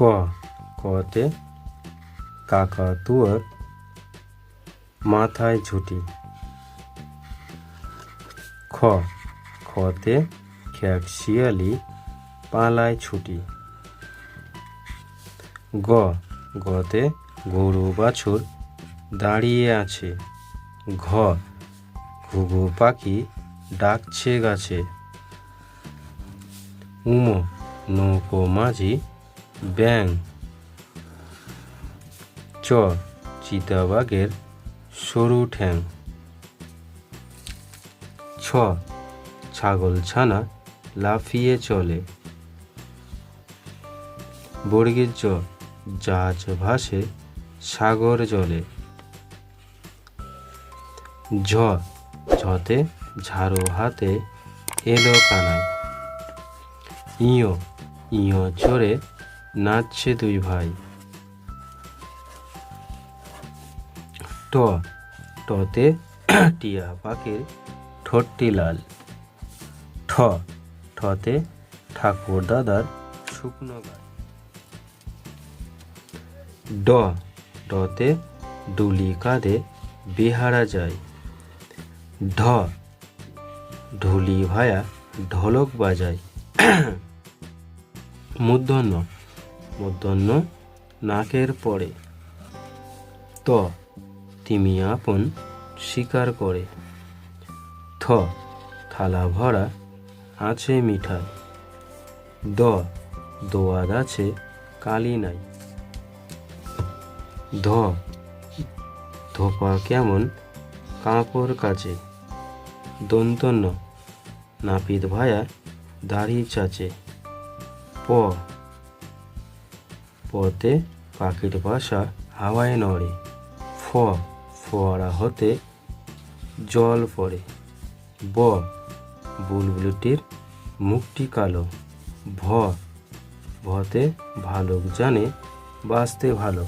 ক কতে কাকাতুয়ার মাথায় ঝুটি খ খতে খ্যাক শিয়ালি পালায় ছুটি গ গতে গরু বাছুর দাঁড়িয়ে আছে ঘ ঘুঘু পাখি ডাকছে গাছে উম নৌকো মাঝি ব্যাং। চ, চিতাবাঘের সরু ঠ্যাং। ছ ছাগল ছানা লাফিয়ে চলে। বর্গীর জ জাহাজ ভাসে সাগর জলে। ঝ ঝতে ঝাড়ু হাতে এলো কানায়। ইয় ইয় চড়ে নাচছে দুই ভাই। ট, টতে টিয়া পাখির ঠোঁটটি লাল। ঠ, ঠতে ঠাকুর দাদার শুকনো গাল। ড ডতে ডুলি কাঁধে বেহারা যায়। ঢ, ঢুলি ভায়া ঢোলক বাজায়। মূর্ধন্য মূর্ধন্য নাকের পরে। ত, তিমি আপন স্বীকার করে। থ, থালা ভরা আছে মিঠাই। দ, দোয়াদ আছে কালি নাই। ধ, ধোপা কেমন কাঁপড় কাছে দন্তন্য, নাপিত ভায়া দাড়ি চাচে। প পতে পাখির বাসা হাওয়ায় নড়ে, ফ, ফোয়ারা হতে জল পড়ে, ব, বুলবুলিটির মুখটি কালো, ভ, ভতে ভালুক জানে বাঁচতে ভালো।